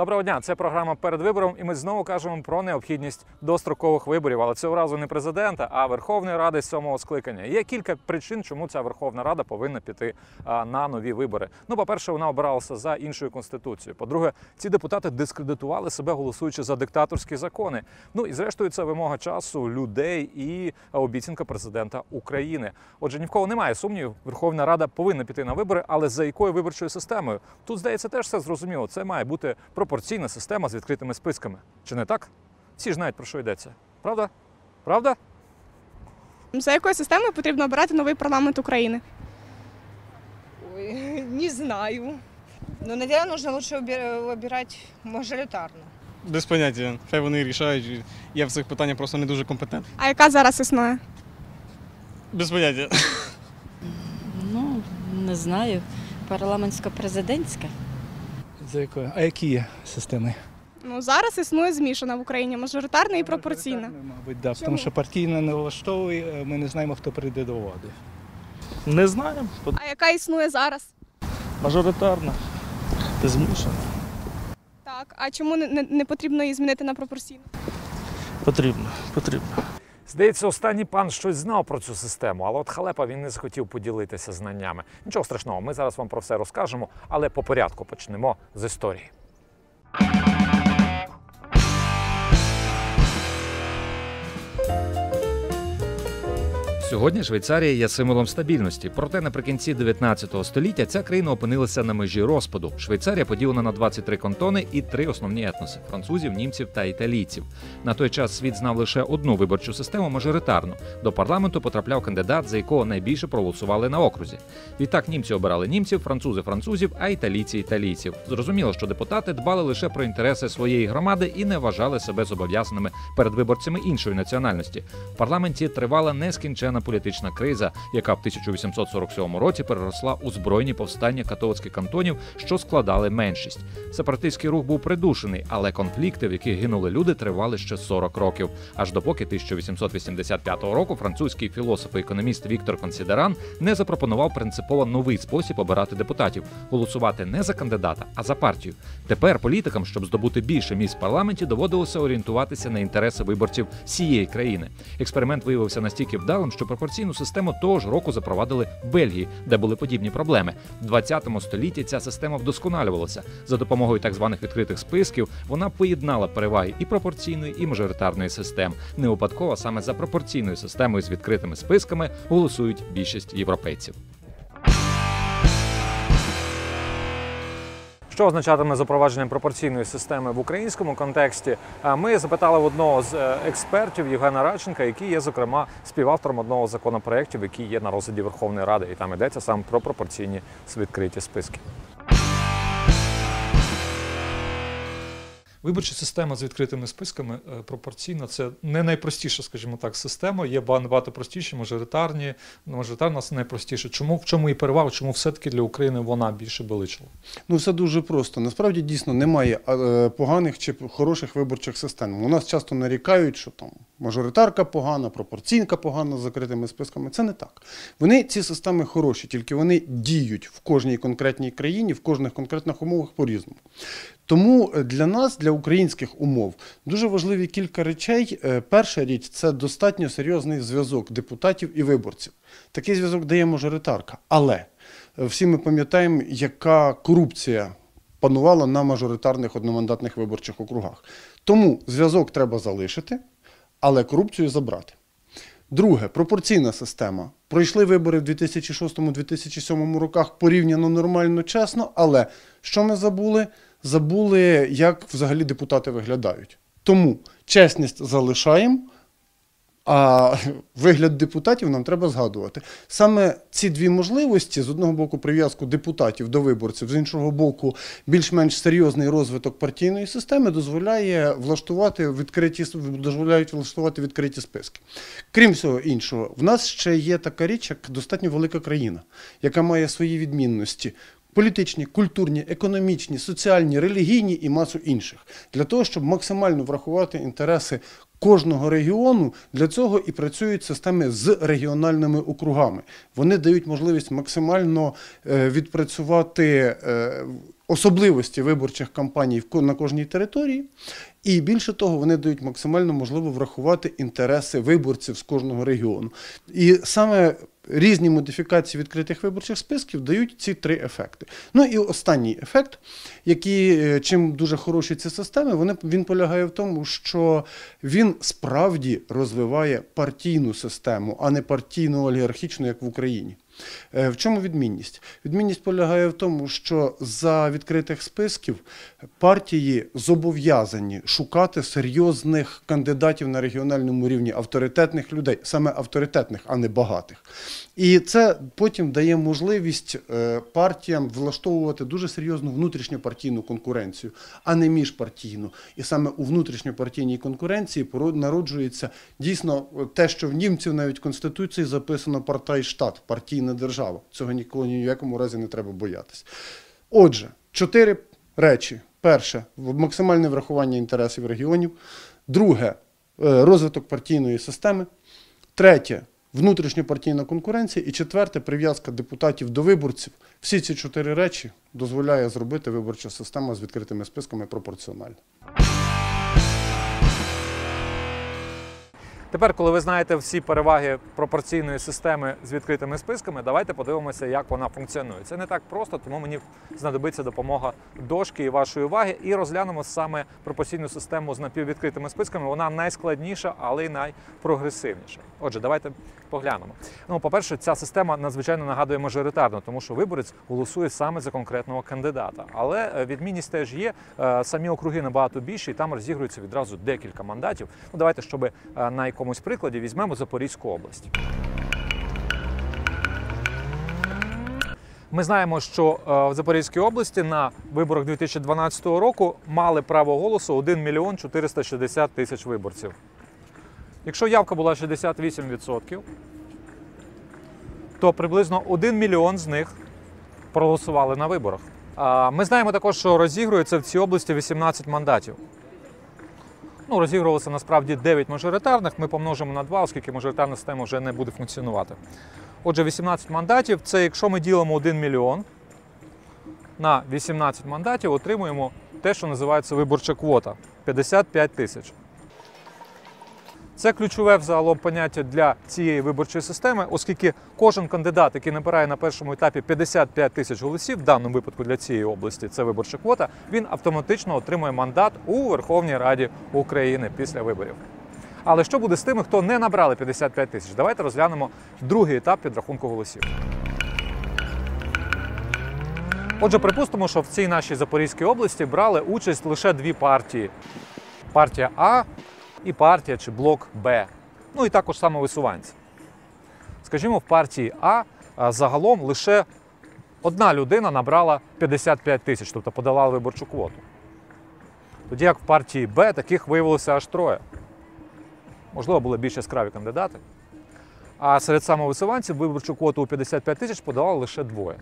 Доброго дня, це програма перед вибором, і ми знову кажемо про необхідність дострокових виборів. Але цього разу не президента, а Верховної Ради сьомого скликання. Є кілька причин, чому ця Верховна Рада повинна піти на нові вибори. Ну, по-перше, вона обиралася за іншою конституцією. По-друге, ці депутати дискредитували себе, голосуючи за диктаторські закони. Ну і зрештою, це вимога часу людей і обіцянка президента України. Отже, ні в кого немає сумнівів. Верховна Рада повинна піти на вибори, але за якою виборчою системою? Тут здається, теж все зрозуміло. Це має бути пропорційна система з відкритими списками. Чи не так? Всі ж знають про що йдеться. Правда? Правда? За якою системою потрібно обирати новий парламент України? Ой, не знаю. Ну, наверное, нужно лучше выбирать мажоритарно. Без поняття. Хай вони рішають. Я в цих питаннях просто не дуже компетентний. А яка зараз існує? Без поняття. Ну, не знаю. Парламентсько-президентська. За якою? А які є системи? Ну зараз існує змішана в Україні мажоритарна і пропорційна. Мабуть, да, тому що партійна не влаштовує, ми не знаємо, хто прийде до влади. Не знаємо. А яка існує зараз? Мажоритарна. Змушена. Так, а чому не, не, не потрібно її змінити на пропорційну? Потрібно, потрібно. Здається, останній пан щось знав про цю систему, але от халепа він не захотів поділитися знаннями. Нічого страшного, ми зараз вам про все розкажемо, але по порядку почнемо з історії. Сьогодні Швейцарія є символом стабільності. Проте наприкінці 19 століття ця країна опинилася на межі розпаду. Швейцарія поділена на 23 кантони і три основні етноси французів, німців та італійців. На той час світ знав лише одну виборчу систему мажоритарну. До парламенту потрапляв кандидат, за якого найбільше проголосували на окрузі. Відтак німці обирали німців, французи французів, а італійці італійців. Зрозуміло, що депутати дбали лише про інтереси своєї громади і не вважали себе зобов'язаними перед виборцями іншої національності. В парламенті тривала нескінчена політична криза, яка в 1847 році переросла у збройні повстання католицьких кантонів, що складали меншість. Сепаратистський рух був придушений, але конфлікти, в яких гинули люди, тривали ще 40 років. Аж допоки 1885 року французький філософ і економіст Віктор Консідеран не запропонував принципово новий спосіб обирати депутатів голосувати не за кандидата, а за партію. Тепер політикам, щоб здобути більше місць в парламенті, доводилося орієнтуватися на інтереси виборців всієї країни. Експеримент виявився настільки вдалим, що пропорційну систему того ж року запровадили в Бельгії, де були подібні проблеми. В 20 столітті ця система вдосконалювалася за допомогою так званих відкритих списків. Вона поєднала переваги і пропорційної, і мажоритарної систем. Не випадково саме за пропорційною системою з відкритими списками голосують більшість європейців. Що означатиме запровадження пропорційної системи в українському контексті? Ми запитали в одного з е, експертів Євгена Радченка, який є зокрема співавтором одного з законопроєктів, який є на розгляді Верховної Ради, і там йдеться саме про пропорційні відкриті списки. Виборча система з відкритими списками е, пропорційна. Це не найпростіша, скажімо так, система. Є ба- набагато простіші, мажоритарні. Ну, Мажоритарна це найпростіше. Чому в чому і перевага? Чому все-таки для України вона більше величила? Ну, все дуже просто. Насправді дійсно немає е, поганих чи хороших виборчих систем. У нас часто нарікають, що там мажоритарка погана, пропорційнка погана з закритими списками. Це не так. Вони ці системи хороші, тільки вони діють в кожній конкретній країні, в кожних конкретних умовах по-різному. Тому е, для нас, для українських умов, дуже важливі кілька речей. Е, Перша річ це достатньо серйозний зв'язок депутатів і виборців. Такий зв'язок дає мажоритарка. Але е, всі ми пам'ятаємо, яка корупція панувала на мажоритарних одномандатних виборчих округах. Тому зв'язок треба залишити, але корупцію забрати. Друге, пропорційна система. Пройшли вибори в 2006-2007 роках порівняно нормально, чесно, але що ми забули? Забули, як взагалі депутати виглядають. Тому чесність залишаємо, а вигляд депутатів нам треба згадувати. Саме ці дві можливості: з одного боку, прив'язку депутатів до виборців, з іншого боку, більш-менш серйозний розвиток партійної системи дозволяє влаштувати відкриті дозволяють влаштувати відкриті списки. Крім всього іншого, в нас ще є така річ, як достатньо велика країна, яка має свої відмінності. Політичні, культурні, економічні, соціальні, релігійні і масу інших для того, щоб максимально врахувати інтереси кожного регіону для цього і працюють системи з регіональними округами. Вони дають можливість максимально е, відпрацювати е, особливості виборчих кампаній на кожній території. І більше того, вони дають максимально можливо врахувати інтереси виборців з кожного регіону. І саме різні модифікації відкритих виборчих списків дають ці три ефекти. Ну і останній ефект, який е, чим дуже хороші ці системи, вони, він полягає в тому, що він справді розвиває партійну систему, а не партійну олігархічну, як в Україні. Е, В чому відмінність? Відмінність полягає в тому, що за відкритих списків партії зобов'язані шукати серйозних кандидатів на регіональному рівні, авторитетних людей, саме авторитетних, а не багатих. І це потім дає можливість е, партіям влаштовувати дуже серйозну внутрішньопартійну конкуренцію, а не міжпартійну. І саме у внутрішньопартійній конкуренції народжується дійсно те, що в німців навіть в Конституції записано партайштат, партійна держава. Цього ніколи ні в якому разі не треба боятися. Отже, чотири речі. Перше максимальне врахування інтересів регіонів. Друге е, розвиток партійної системи. Третє внутрішньопартійна конкуренція. І четверте прив'язка депутатів до виборців. Всі ці чотири речі дозволяє зробити виборча система з відкритими списками пропорціонально. Тепер, коли ви знаєте всі переваги пропорційної системи з відкритими списками, давайте подивимося, як вона функціонує. Це не так просто, тому мені знадобиться допомога дошки і вашої уваги. І розглянемо саме пропорційну систему з напіввідкритими списками. Вона найскладніша, але й найпрогресивніша. Отже, давайте поглянемо. Ну, по-перше, ця система надзвичайно нагадує мажоритарну, тому що виборець голосує саме за конкретного кандидата. Але е, відмінність теж є. Е, Самі округи набагато більші, і там розігрується відразу декілька мандатів. Ну, давайте, щоб е, на якомусь прикладі візьмемо Запорізьку область. Ми знаємо, що е, в Запорізькій області на виборах 2012 року мали право голосу 1 мільйон 460 тисяч виборців. Якщо явка була 68%, то приблизно 1 мільйон з них проголосували на виборах. Ми знаємо також, що розігрується в цій області 18 мандатів. Ну, розігрувалося насправді 9 мажоритарних. Ми помножимо на 2, оскільки мажоритарна система вже не буде функціонувати. Отже, 18 мандатів це якщо ми ділимо 1 мільйон на 18 мандатів, отримуємо те, що називається виборча квота 55 тисяч. Це ключове взагалом поняття для цієї виборчої системи, оскільки кожен кандидат, який набирає на першому етапі 55 тисяч голосів, в даному випадку для цієї області це виборча квота, він автоматично отримує мандат у Верховній Раді України після виборів. Але що буде з тими, хто не набрали 55 тисяч? Давайте розглянемо другий етап підрахунку голосів. Отже, припустимо, що в цій нашій Запорізькій області брали участь лише дві партії: партія А і партія чи блок Б. Ну і також самовисуванці. Скажімо, в партії А а, загалом лише одна людина набрала 55 тисяч, тобто подала виборчу квоту. Тоді як в партії Б таких виявилося аж троє. Можливо, були більш яскраві кандидати. А серед самовисуванців виборчу квоту у 55 тисяч подавали лише двоє.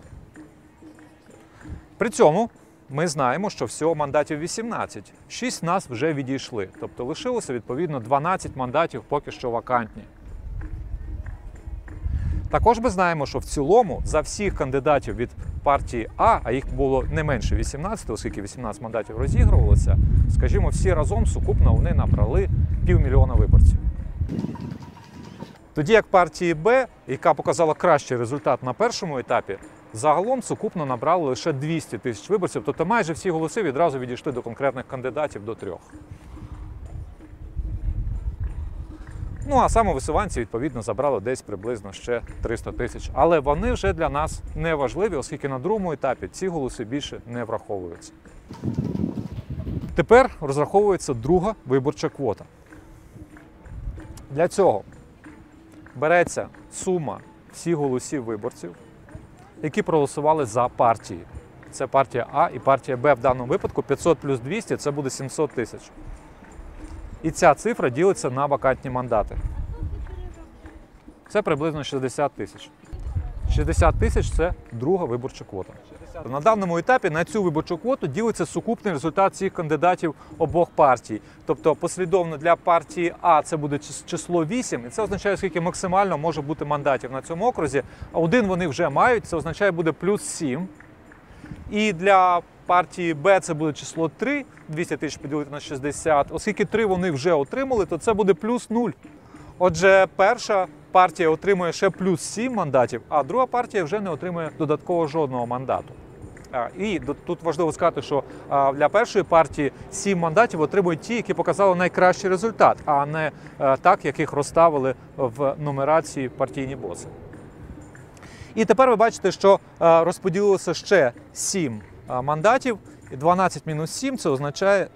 При цьому ми знаємо, що всього мандатів 18. Шість нас вже відійшли. Тобто лишилося відповідно 12 мандатів поки що вакантні. Також ми знаємо, що в цілому за всіх кандидатів від партії А, а їх було не менше 18, оскільки 18 мандатів розігрувалося, скажімо, всі разом сукупно вони набрали півмільйона виборців. Тоді як партії Б, яка показала кращий результат на першому етапі, загалом сукупно набрали лише 200 тисяч виборців, тобто майже всі голоси відразу відійшли до конкретних кандидатів до трьох. Ну а самовисуванці, відповідно, забрали десь приблизно ще 300 тисяч. Але вони вже для нас не важливі, оскільки на другому етапі ці голоси більше не враховуються. Тепер розраховується друга виборча квота. Для цього береться сума всіх голосів виборців, які проголосували за партії. Це партія А і партія Б в даному випадку 500 плюс 200 це буде 700 тисяч. І ця цифра ділиться на вакантні мандати. Це приблизно 60 тисяч. 60 тисяч це друга виборча квота. На даному етапі на цю виборчу квоту ділиться сукупний результат всіх кандидатів обох партій. Тобто послідовно для партії А це буде число 8, і це означає, скільки максимально може бути мандатів на цьому окрузі. А один вони вже мають, це означає буде плюс 7. І для партії Б це буде число 3, 200 тисяч поділити на 60. Оскільки 3 вони вже отримали, то це буде плюс 0. Отже, перша партія отримує ще плюс 7 мандатів, а друга партія вже не отримує додатково жодного мандату. І тут важливо сказати, що для першої партії 7 мандатів отримують ті, які показали найкращий результат, а не е, так, яких розставили в нумерації партійні боси. І тепер ви бачите, що е, розподілилося ще 7 е, мандатів, і 12 мінус 7 це означає,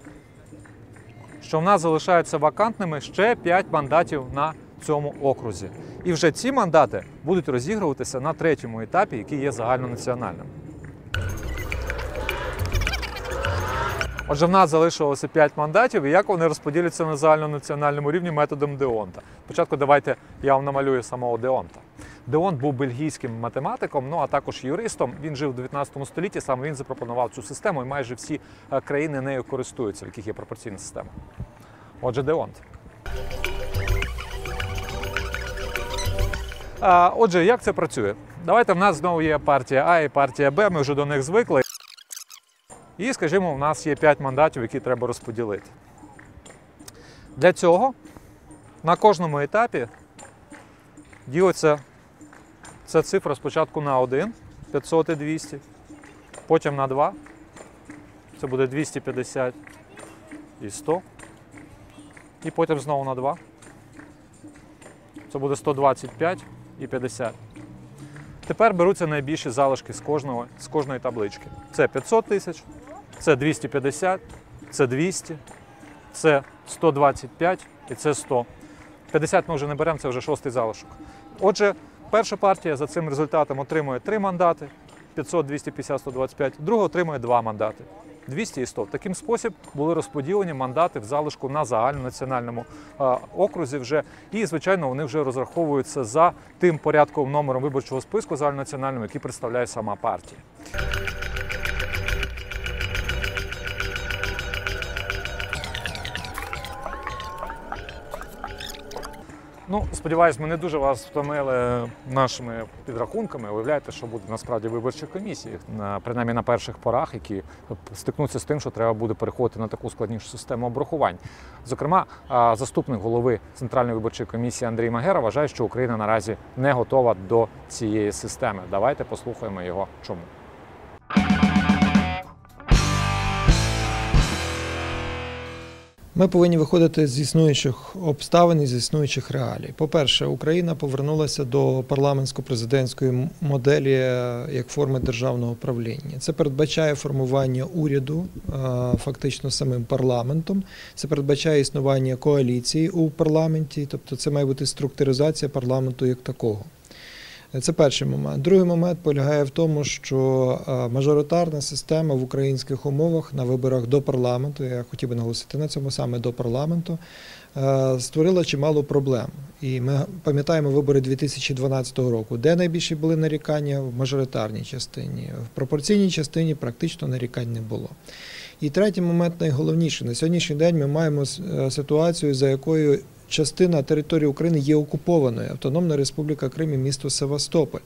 що в нас залишаються вакантними ще 5 мандатів на цьому окрузі. І вже ці мандати будуть розігруватися на третьому етапі, який є загальнонаціональним. Отже, в нас залишилося 5 мандатів, і як вони розподіляться на загальнонаціональному рівні методом Деонта. Спочатку давайте я вам намалюю самого Деонта. Деонт був бельгійським математиком, ну а також юристом. Він жив у 19 столітті, саме він запропонував цю систему, і майже всі е, країни нею користуються, в яких є пропорційна система. Отже, Деонт. Отже, як це працює? Давайте в нас знову є партія А і партія Б, ми вже до них звикли. І, скажімо, в нас є 5 мандатів, які треба розподілити. Для цього на кожному етапі ділиться ця цифра спочатку на 1, 500 і 200, потім на 2, це буде 250 і 100, і потім знову на 2, це буде 125 і 50. Тепер беруться найбільші залишки з, кожного, з кожної таблички. Це 500 тисяч, це 250, це 200, це 125 і це 100. 50 ми вже не беремо, це вже шостий залишок. Отже, перша партія за цим результатом отримує 3 мандати, 500, 250, 125, друга отримує 2 мандати. 200 і 100. Таким спосіб були розподілені мандати в залишку на загальнонаціональному окрузі вже. І, звичайно, вони вже розраховуються за тим порядковим номером виборчого списку загальнонаціональному, який представляє сама партія. Ну, сподіваюсь, ми не дуже вас втомили нашими підрахунками. Уявляєте, що буде насправді виборчих на принаймні на перших порах, які стикнуться з тим, що треба буде переходити на таку складнішу систему обрахувань. Зокрема, заступник голови Центральної виборчої комісії Андрій Магера вважає, що Україна наразі не готова до цієї системи. Давайте послухаємо його чому. Ми повинні виходити з існуючих обставин і з існуючих реалій. По-перше, Україна повернулася до парламентсько-президентської моделі е, як форми державного управління. Це передбачає формування уряду е, фактично самим парламентом. Це передбачає існування коаліції у парламенті, тобто це має бути структуризація парламенту як такого. Це перший момент. Другий момент полягає в тому, що е, мажоритарна система в українських умовах на виборах до парламенту, я хотів би наголосити на цьому саме до парламенту, е, створила чимало проблем. І ми пам'ятаємо вибори 2012 року, де найбільші були нарікання в мажоритарній частині. В пропорційній частині практично нарікань не було. І третій момент найголовніший. На сьогоднішній день ми маємо е, ситуацію, за якою частина території України є окупованою. Автономна Республіка Крим і місто Севастополь.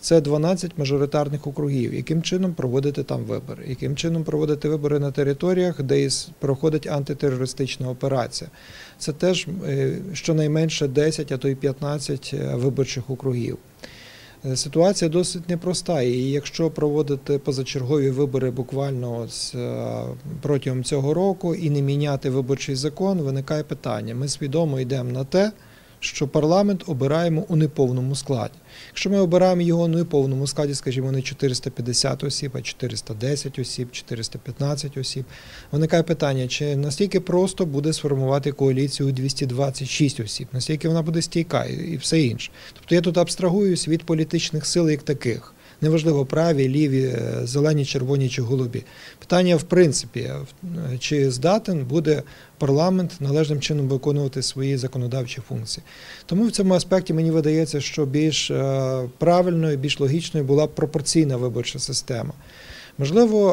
Це 12 мажоритарних округів. Яким чином проводити там вибори? Яким чином проводити вибори на територіях, де проходить антитерористична операція? Це теж е, щонайменше 10, а то й 15 е, виборчих округів. Е, Ситуація досить непроста, і якщо проводити позачергові вибори буквально ось е, протягом цього року і не міняти виборчий закон, виникає питання. Ми свідомо йдемо на те, що парламент обираємо у неповному складі. Якщо ми обираємо його у неповному складі, скажімо, не 450 осіб, а 410 осіб, 415 осіб, виникає питання, чи настільки просто буде сформувати коаліцію у 226 осіб, настільки вона буде стійка і все інше. Тобто я тут абстрагуюсь від політичних сил як таких. Неважливо, праві, ліві, е, зелені, червоні чи голубі. Питання, в принципі, е, чи здатен буде парламент належним чином виконувати свої законодавчі функції. Тому в цьому аспекті мені видається, що більш е, правильною, більш логічною була пропорційна виборча система. Можливо,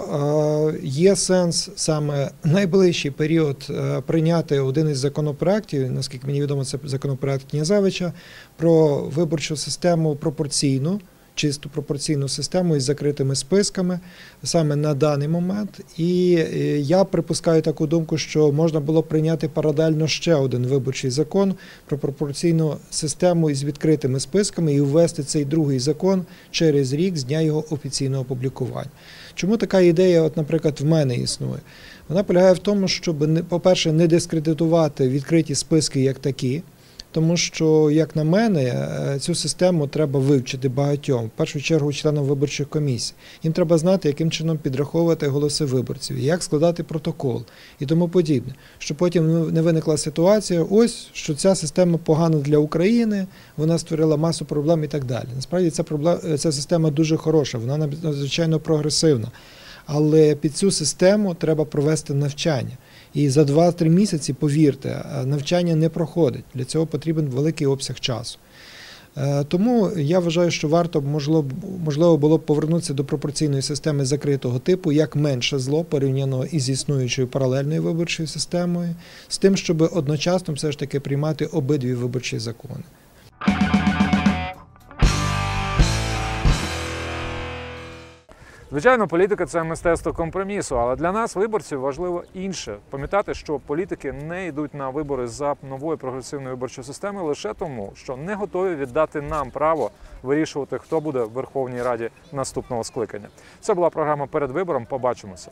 е, є сенс саме найближчий період е, прийняти один із законопроєктів, наскільки мені відомо, це законопроект Князевича, про виборчу систему пропорційну, чисту пропорційну систему із закритими списками саме на даний момент. І е, я припускаю таку думку, що можна було прийняти паралельно ще один виборчий закон про пропорційну систему із відкритими списками і ввести цей другий закон через рік з дня його офіційного опублікування. Чому така ідея, от, наприклад, в мене існує? Вона полягає в тому, щоб, не- по-перше, не дискредитувати відкриті списки як такі, тому що, як на мене, е, цю систему треба вивчити багатьом, в першу чергу членам виборчих комісій. Їм треба знати, яким чином підраховувати голоси виборців, як складати протокол і тому подібне. Щоб потім не виникла ситуація, ось що ця система погана для України, вона створила масу проблем і так далі. Насправді ця проблема, ця система дуже хороша, вона надзвичайно прогресивна. Але під цю систему треба провести навчання. І за 2-3 місяці, повірте, е, навчання не проходить. Для цього потрібен великий обсяг часу. Е, Тому я вважаю, що варто можливо, було б повернутися до пропорційної системи закритого типу як менше зло порівняно із існуючою паралельною виборчою системою, з тим, щоб одночасно все ж таки приймати обидві виборчі закони. Звичайно, політика це мистецтво компромісу, але для нас, виборців, важливо інше пам'ятати, що політики не йдуть на вибори за новою прогресивною виборчою системою лише тому, що не готові віддати нам право вирішувати, хто буде в Верховній Раді наступного скликання. Це була програма перед вибором. Побачимося.